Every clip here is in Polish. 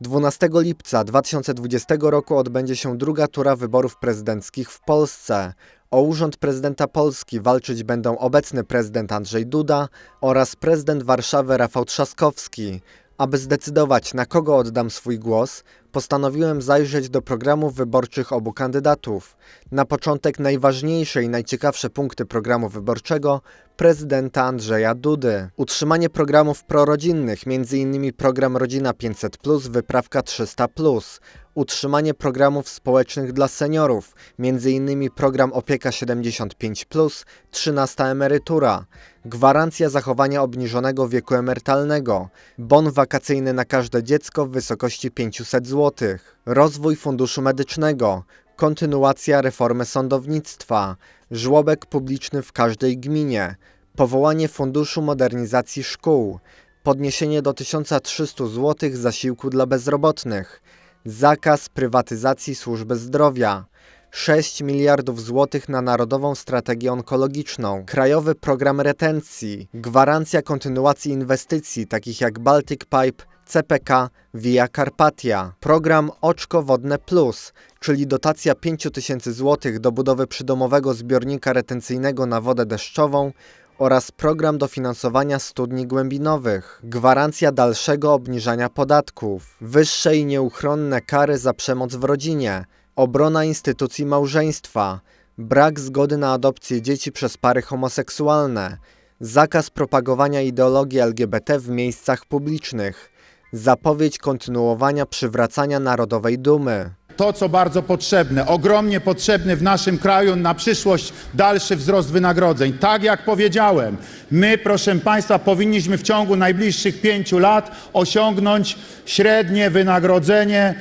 12 lipca 2020 roku odbędzie się druga tura wyborów prezydenckich w Polsce. O urząd prezydenta Polski walczyć będą obecny prezydent Andrzej Duda oraz prezydent Warszawy Rafał Trzaskowski. Aby zdecydować, na kogo oddam swój głos, postanowiłem zajrzeć do programów wyborczych obu kandydatów. Na początek najważniejsze i najciekawsze punkty programu wyborczego prezydenta Andrzeja Dudy. Utrzymanie programów prorodzinnych, m.in. program Rodzina 500+, Wyprawka 300+, utrzymanie programów społecznych dla seniorów, m.in. program Opieka 75+, 13 emerytura, gwarancja zachowania obniżonego wieku emerytalnego, bon wakacyjny na każde dziecko w wysokości 500 zł, rozwój funduszu medycznego, kontynuacja reformy sądownictwa, żłobek publiczny w każdej gminie, powołanie Funduszu Modernizacji Szkół, podniesienie do 1300 zł zasiłku dla bezrobotnych, zakaz prywatyzacji służby zdrowia, 6 miliardów złotych na Narodową Strategię Onkologiczną, Krajowy Program Retencji, gwarancja kontynuacji inwestycji takich jak Baltic Pipe, CPK, Via Carpatia, program Oczko Wodne Plus, czyli dotacja 5 tysięcy złotych do budowy przydomowego zbiornika retencyjnego na wodę deszczową oraz program dofinansowania studni głębinowych, gwarancja dalszego obniżania podatków, wyższe i nieuchronne kary za przemoc w rodzinie, obrona instytucji małżeństwa, brak zgody na adopcję dzieci przez pary homoseksualne, zakaz propagowania ideologii LGBT w miejscach publicznych, zapowiedź kontynuowania przywracania narodowej dumy. To, co bardzo potrzebne, ogromnie potrzebny w naszym kraju na przyszłość dalszy wzrost wynagrodzeń. Tak jak powiedziałem, my, proszę Państwa, powinniśmy w ciągu najbliższych pięciu lat osiągnąć średnie wynagrodzenie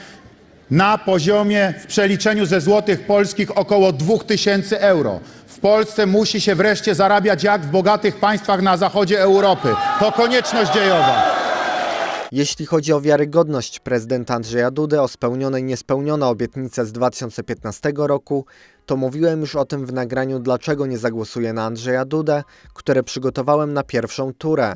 na poziomie w przeliczeniu ze złotych polskich około 2000 euro. W Polsce musi się wreszcie zarabiać jak w bogatych państwach na zachodzie Europy. To konieczność dziejowa. Jeśli chodzi o wiarygodność prezydenta Andrzeja Dudy, o spełnione i niespełnione obietnice z 2015 roku, to mówiłem już o tym w nagraniu Dlaczego nie zagłosuję na Andrzeja Dudę, które przygotowałem na pierwszą turę.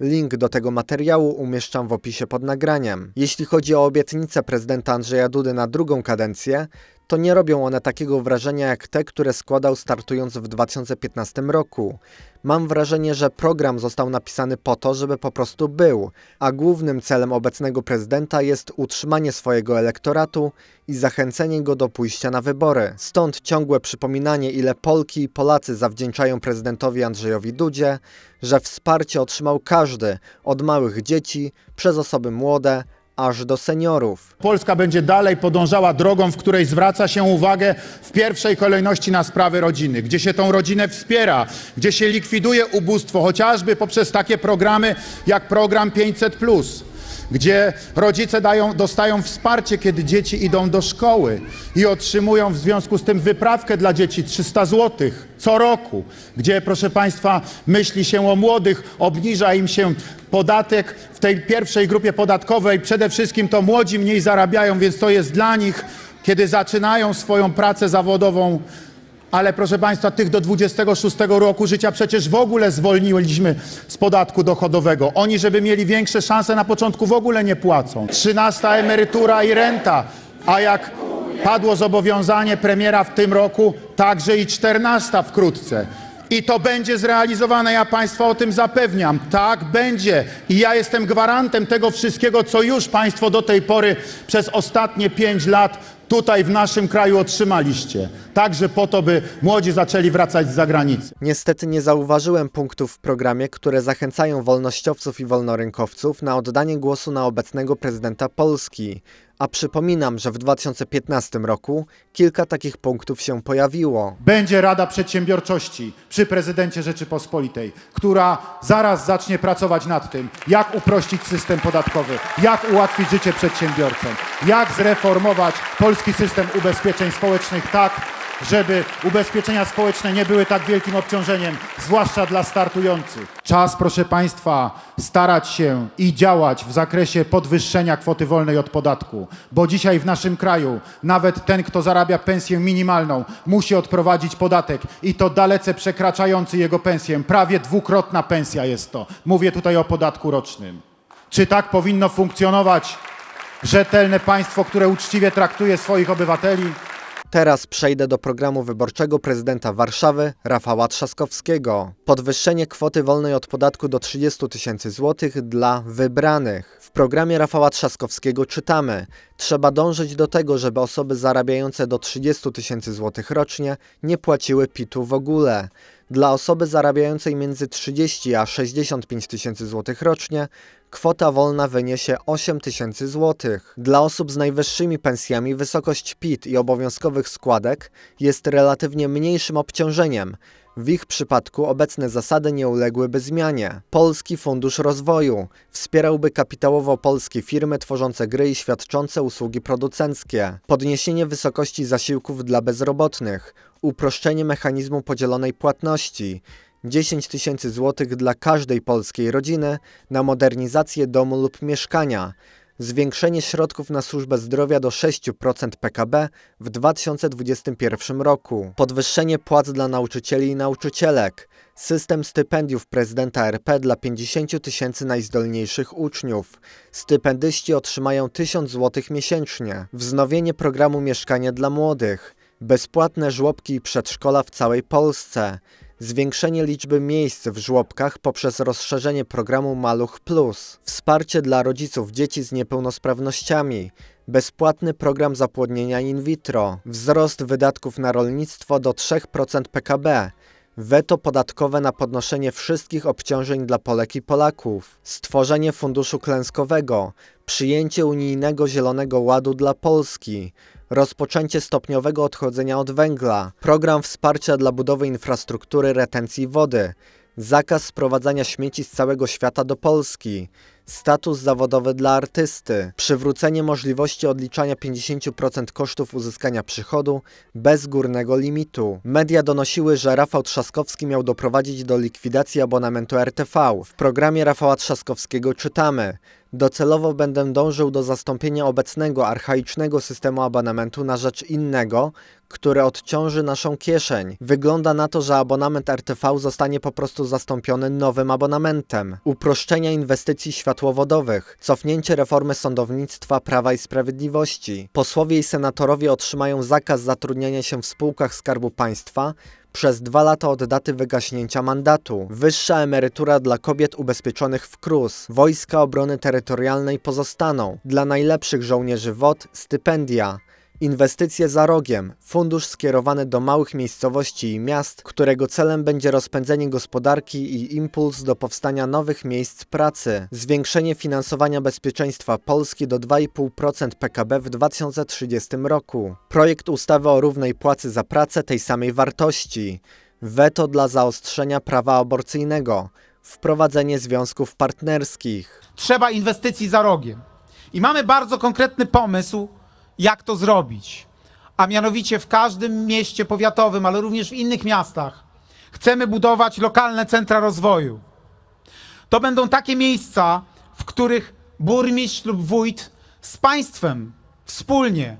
Link do tego materiału umieszczam w opisie pod nagraniem. Jeśli chodzi o obietnice prezydenta Andrzeja Dudy na drugą kadencję, to nie robią one takiego wrażenia jak te, które składał startując w 2015 roku. Mam wrażenie, że program został napisany po to, żeby po prostu był, a głównym celem obecnego prezydenta jest utrzymanie swojego elektoratu i zachęcenie go do pójścia na wybory. Stąd ciągłe przypominanie, ile Polki i Polacy zawdzięczają prezydentowi Andrzejowi Dudzie, że wsparcie otrzymał każdy, od małych dzieci, przez osoby młode, aż do seniorów. Polska będzie dalej podążała drogą, w której zwraca się uwagę w pierwszej kolejności na sprawy rodziny, gdzie się tą rodzinę wspiera, gdzie się likwiduje ubóstwo, chociażby poprzez takie programy jak program 500 gdzie rodzice dają, dostają wsparcie, kiedy dzieci idą do szkoły i otrzymują w związku z tym wyprawkę dla dzieci 300 zł co roku, gdzie, proszę Państwa, myśli się o młodych, obniża im się podatek w tej pierwszej grupie podatkowej. Przede wszystkim to młodzi mniej zarabiają, więc to jest dla nich, kiedy zaczynają swoją pracę zawodową, ale proszę Państwa, tych do 26 roku życia przecież w ogóle zwolniliśmy z podatku dochodowego. Oni, żeby mieli większe szanse na początku w ogóle nie płacą. 13 emerytura i renta, a jak padło zobowiązanie premiera w tym roku, także i 14 wkrótce. I to będzie zrealizowane, ja Państwa o tym zapewniam. Tak będzie. I ja jestem gwarantem tego wszystkiego, co już Państwo do tej pory przez ostatnie pięć lat tutaj w naszym kraju otrzymaliście. Także po to, by młodzi zaczęli wracać z zagranicy. Niestety nie zauważyłem punktów w programie, które zachęcają wolnościowców i wolnorynkowców na oddanie głosu na obecnego prezydenta Polski. A przypominam, że w 2015 roku kilka takich punktów się pojawiło. Będzie Rada Przedsiębiorczości przy prezydencie Rzeczypospolitej, która zaraz zacznie pracować nad tym, jak uprościć system podatkowy, jak ułatwić życie przedsiębiorcom, jak zreformować polski system ubezpieczeń społecznych tak, żeby ubezpieczenia społeczne nie były tak wielkim obciążeniem, zwłaszcza dla startujących. Czas, proszę Państwa, starać się i działać w zakresie podwyższenia kwoty wolnej od podatku, bo dzisiaj w naszym kraju nawet ten, kto zarabia pensję minimalną, musi odprowadzić podatek i to dalece przekraczający jego pensję. Prawie dwukrotna pensja jest to. Mówię tutaj o podatku rocznym. Czy tak powinno funkcjonować rzetelne państwo, które uczciwie traktuje swoich obywateli. Teraz przejdę do programu wyborczego prezydenta Warszawy Rafała Trzaskowskiego. Podwyższenie kwoty wolnej od podatku do 30 tysięcy złotych dla wybranych. W programie Rafała Trzaskowskiego czytamy: Trzeba dążyć do tego, żeby osoby zarabiające do 30 tysięcy złotych rocznie nie płaciły PIT-u w ogóle. Dla osoby zarabiającej między 30 a 65 tysięcy złotych rocznie kwota wolna wyniesie 8 tysięcy złotych. Dla osób z najwyższymi pensjami wysokość PIT i obowiązkowych składek jest relatywnie mniejszym obciążeniem. W ich przypadku obecne zasady nie uległyby zmianie. Polski Fundusz Rozwoju wspierałby kapitałowo polskie firmy tworzące gry i świadczące usługi producenckie. Podniesienie wysokości zasiłków dla bezrobotnych, uproszczenie mechanizmu podzielonej płatności, 10 tysięcy złotych dla każdej polskiej rodziny na modernizację domu lub mieszkania, zwiększenie środków na służbę zdrowia do 6% PKB w 2021 roku, podwyższenie płac dla nauczycieli i nauczycielek, system stypendiów prezydenta RP dla 50 tysięcy najzdolniejszych uczniów. Stypendyści otrzymają 1000 zł miesięcznie, wznowienie programu Mieszkanie dla Młodych, bezpłatne żłobki i przedszkola w całej Polsce, zwiększenie liczby miejsc w żłobkach poprzez rozszerzenie programu Maluch Plus, wsparcie dla rodziców dzieci z niepełnosprawnościami, bezpłatny program zapłodnienia in vitro, wzrost wydatków na rolnictwo do 3% PKB, weto podatkowe na podnoszenie wszystkich obciążeń dla Polek i Polaków, stworzenie funduszu klęskowego, przyjęcie unijnego Zielonego Ładu dla Polski, rozpoczęcie stopniowego odchodzenia od węgla, program wsparcia dla budowy infrastruktury retencji wody, zakaz sprowadzania śmieci z całego świata do Polski, status zawodowy dla artysty, przywrócenie możliwości odliczania 50% kosztów uzyskania przychodu bez górnego limitu. Media donosiły, że Rafał Trzaskowski miał doprowadzić do likwidacji abonamentu RTV. W programie Rafała Trzaskowskiego czytamy: Docelowo będę dążył do zastąpienia obecnego archaicznego systemu abonamentu na rzecz innego, które odciąży naszą kieszeń. Wygląda na to, że abonament RTV zostanie po prostu zastąpiony nowym abonamentem. Uproszczenia inwestycji światłowodowych, cofnięcie reformy sądownictwa, prawa i sprawiedliwości. Posłowie i senatorowie otrzymają zakaz zatrudniania się w spółkach Skarbu Państwa przez dwa lata od daty wygaśnięcia mandatu. Wyższa emerytura dla kobiet ubezpieczonych w KRUS. Wojska Obrony Terytorialnej pozostaną. Dla najlepszych żołnierzy WOT stypendia. Inwestycje za rogiem. Fundusz skierowany do małych miejscowości i miast, którego celem będzie rozpędzenie gospodarki i impuls do powstania nowych miejsc pracy. Zwiększenie finansowania bezpieczeństwa Polski do 2,5% PKB w 2030 roku. Projekt ustawy o równej płacy za pracę tej samej wartości. Weto dla zaostrzenia prawa aborcyjnego. Wprowadzenie związków partnerskich. trzeba inwestycji za rogiem. I mamy bardzo konkretny pomysł, jak to zrobić. A mianowicie w każdym mieście powiatowym, ale również w innych miastach, chcemy budować lokalne centra rozwoju. To będą takie miejsca, w których burmistrz lub wójt z państwem wspólnie,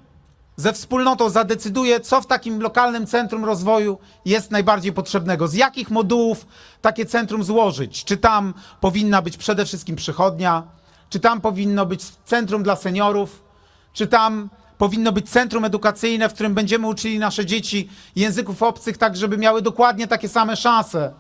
ze wspólnotą zadecyduje, co w takim lokalnym centrum rozwoju jest najbardziej potrzebnego. Z jakich modułów takie centrum złożyć? Czy tam powinna być przede wszystkim przychodnia? Czy tam powinno być centrum dla seniorów? Czy tam powinno być centrum edukacyjne, w którym będziemy uczyli nasze dzieci języków obcych, tak żeby miały dokładnie takie same szanse?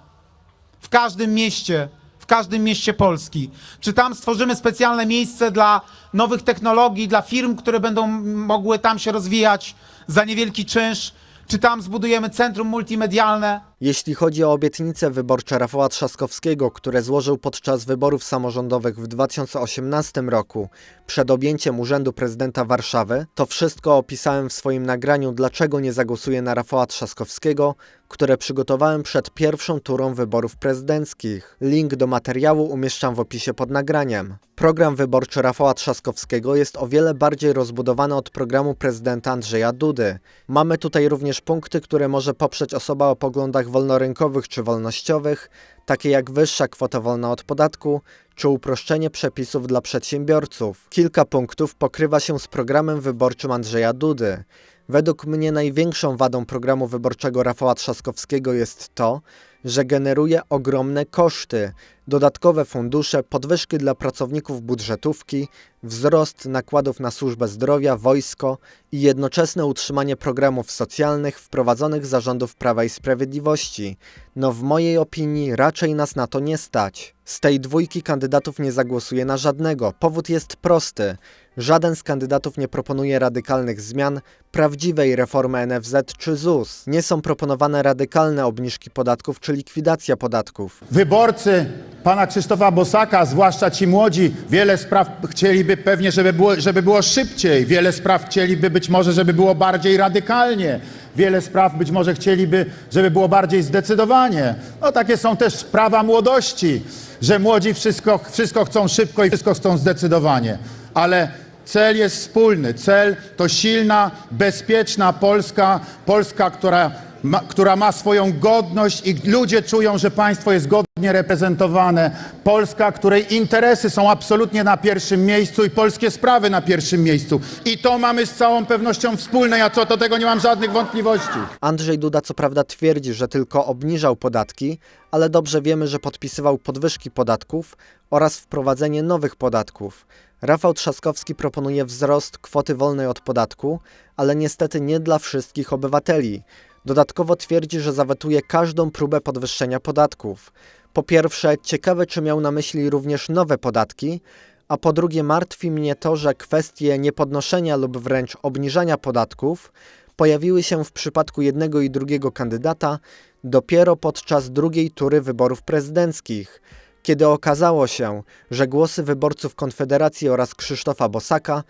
w każdym mieście, w każdym mieście Polski. Czy tam stworzymy specjalne miejsce dla nowych technologii, dla firm, które będą mogły tam się rozwijać za niewielki czynsz? Czy tam zbudujemy centrum multimedialne? Jeśli chodzi o obietnice wyborcze Rafała Trzaskowskiego, które złożył podczas wyborów samorządowych w 2018 roku przed objęciem urzędu prezydenta Warszawy, to wszystko opisałem w swoim nagraniu Dlaczego nie zagłosuję na Rafała Trzaskowskiego, które przygotowałem przed pierwszą turą wyborów prezydenckich. Link do materiału umieszczam w opisie pod nagraniem. Program wyborczy Rafała Trzaskowskiego jest o wiele bardziej rozbudowany od programu prezydenta Andrzeja Dudy. Mamy tutaj również punkty, które może poprzeć osoba o poglądach wolnorynkowych czy wolnościowych, takie jak wyższa kwota wolna od podatku czy uproszczenie przepisów dla przedsiębiorców. Kilka punktów pokrywa się z programem wyborczym Andrzeja Dudy. Według mnie największą wadą programu wyborczego Rafała Trzaskowskiego jest to, że generuje ogromne koszty, dodatkowe fundusze, podwyżki dla pracowników budżetówki, wzrost nakładów na służbę zdrowia, wojsko i jednoczesne utrzymanie programów socjalnych wprowadzonych za rządów Prawa i Sprawiedliwości. No w mojej opinii raczej nas na to nie stać. Z tej dwójki kandydatów nie zagłosuję na żadnego. Powód jest prosty. Żaden z kandydatów nie proponuje radykalnych zmian, prawdziwej reformy NFZ czy ZUS. Nie są proponowane radykalne obniżki podatków czy likwidacja podatków. Wyborcy pana Krzysztofa Bosaka, zwłaszcza ci młodzi, wiele spraw chcieliby pewnie, żeby było, żeby było szybciej. Wiele spraw chcieliby być może, żeby było bardziej radykalnie. Wiele spraw być może chcieliby, żeby było bardziej zdecydowanie. No takie są też prawa młodości, że młodzi wszystko, wszystko chcą szybko i wszystko chcą zdecydowanie. Ale cel jest wspólny. Cel to silna, bezpieczna Polska, Polska, która ma, która ma swoją godność i ludzie czują, że państwo jest godnie reprezentowane. Polska, której interesy są absolutnie na pierwszym miejscu i polskie sprawy na pierwszym miejscu. I to mamy z całą pewnością wspólne. Ja co do tego nie mam żadnych wątpliwości. Andrzej Duda co prawda twierdzi, że tylko obniżał podatki, ale dobrze wiemy, że podpisywał podwyżki podatków oraz wprowadzenie nowych podatków. Rafał Trzaskowski proponuje wzrost kwoty wolnej od podatku, ale niestety nie dla wszystkich obywateli. Dodatkowo twierdzi, że zawetuje każdą próbę podwyższenia podatków. Po pierwsze, ciekawe czy miał na myśli również nowe podatki, a po drugie martwi mnie to, że kwestie niepodnoszenia lub wręcz obniżania podatków pojawiły się w przypadku jednego i drugiego kandydata dopiero podczas drugiej tury wyborów prezydenckich, kiedy okazało się, że głosy wyborców Konfederacji oraz Krzysztofa Bosaka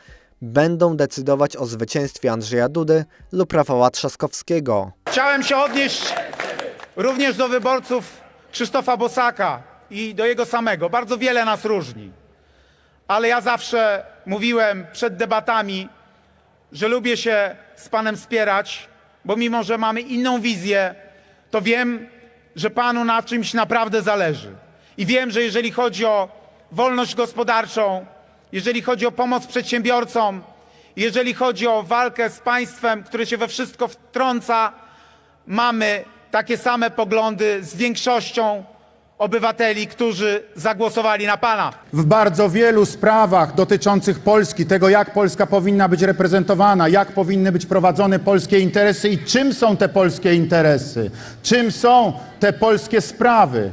będą decydować o zwycięstwie Andrzeja Dudy lub Rafała Trzaskowskiego. Chciałem się odnieść również do wyborców Krzysztofa Bosaka i do jego samego. Bardzo wiele nas różni. Ale ja zawsze mówiłem przed debatami, że lubię się z Panem spierać, bo mimo, że mamy inną wizję, to wiem, że Panu na czymś naprawdę zależy. I wiem, że jeżeli chodzi o wolność gospodarczą, jeżeli chodzi o pomoc przedsiębiorcom, jeżeli chodzi o walkę z państwem, które się we wszystko wtrąca, mamy takie same poglądy z większością obywateli, którzy zagłosowali na Pana. w bardzo wielu sprawach dotyczących Polski, tego jak Polska powinna być reprezentowana, jak powinny być prowadzone polskie interesy i czym są te polskie interesy, czym są te polskie sprawy.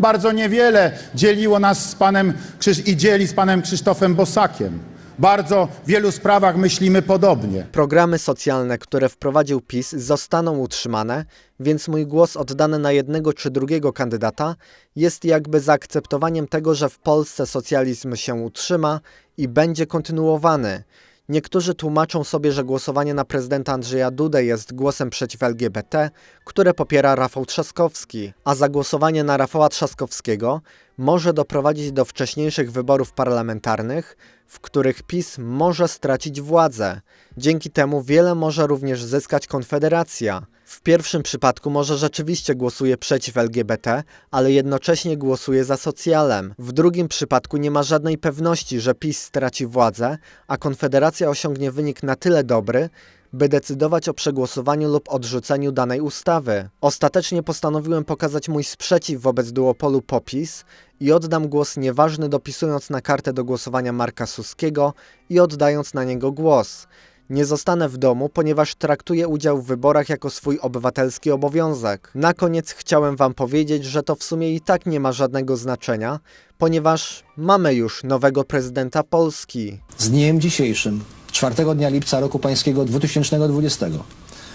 Bardzo niewiele dzieliło nas z panem Krzyż- i dzieli z panem Krzysztofem Bosakiem. W bardzo wielu sprawach myślimy podobnie. Programy socjalne, które wprowadził PiS, zostaną utrzymane, więc mój głos oddany na jednego czy drugiego kandydata jest jakby zaakceptowaniem tego, że w Polsce socjalizm się utrzyma i będzie kontynuowany. Niektórzy tłumaczą sobie, że głosowanie na prezydenta Andrzeja Dudę jest głosem przeciw LGBT, które popiera Rafał Trzaskowski, a zagłosowanie na Rafała Trzaskowskiego może doprowadzić do wcześniejszych wyborów parlamentarnych, w których PiS może stracić władzę. Dzięki temu wiele może również zyskać Konfederacja. W pierwszym przypadku może rzeczywiście głosuje przeciw LGBT, ale jednocześnie głosuje za socjalem. W drugim przypadku nie ma żadnej pewności, że PiS straci władzę, a Konfederacja osiągnie wynik na tyle dobry, by decydować o przegłosowaniu lub odrzuceniu danej ustawy. Ostatecznie postanowiłem pokazać mój sprzeciw wobec duopolu Popis i oddam głos nieważny dopisując na kartę do głosowania Marka Suskiego i oddając na niego głos. Nie zostanę w domu, ponieważ traktuję udział w wyborach jako swój obywatelski obowiązek. Na koniec chciałem Wam powiedzieć, że to w sumie i tak nie ma żadnego znaczenia, ponieważ mamy już nowego prezydenta Polski. Z dniem dzisiejszym, 4 dnia lipca roku pańskiego 2020,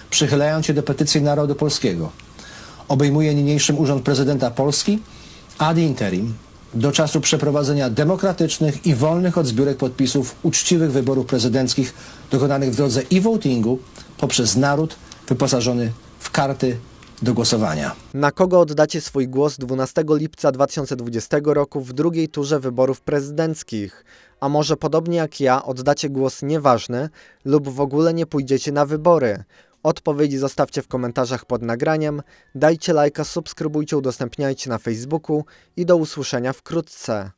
przychylając się do petycji narodu polskiego, obejmuje niniejszym urząd prezydenta Polski ad interim do czasu przeprowadzenia demokratycznych i wolnych od zbiórek podpisów uczciwych wyborów prezydenckich dokonanych w drodze e-votingu poprzez naród wyposażony w karty do głosowania. Na kogo oddacie swój głos 12 lipca 2020 roku w drugiej turze wyborów prezydenckich? A może podobnie jak ja oddacie głos nieważny lub w ogóle nie pójdziecie na wybory? Odpowiedzi zostawcie w komentarzach pod nagraniem, dajcie lajka, subskrybujcie, udostępniajcie na Facebooku i do usłyszenia wkrótce.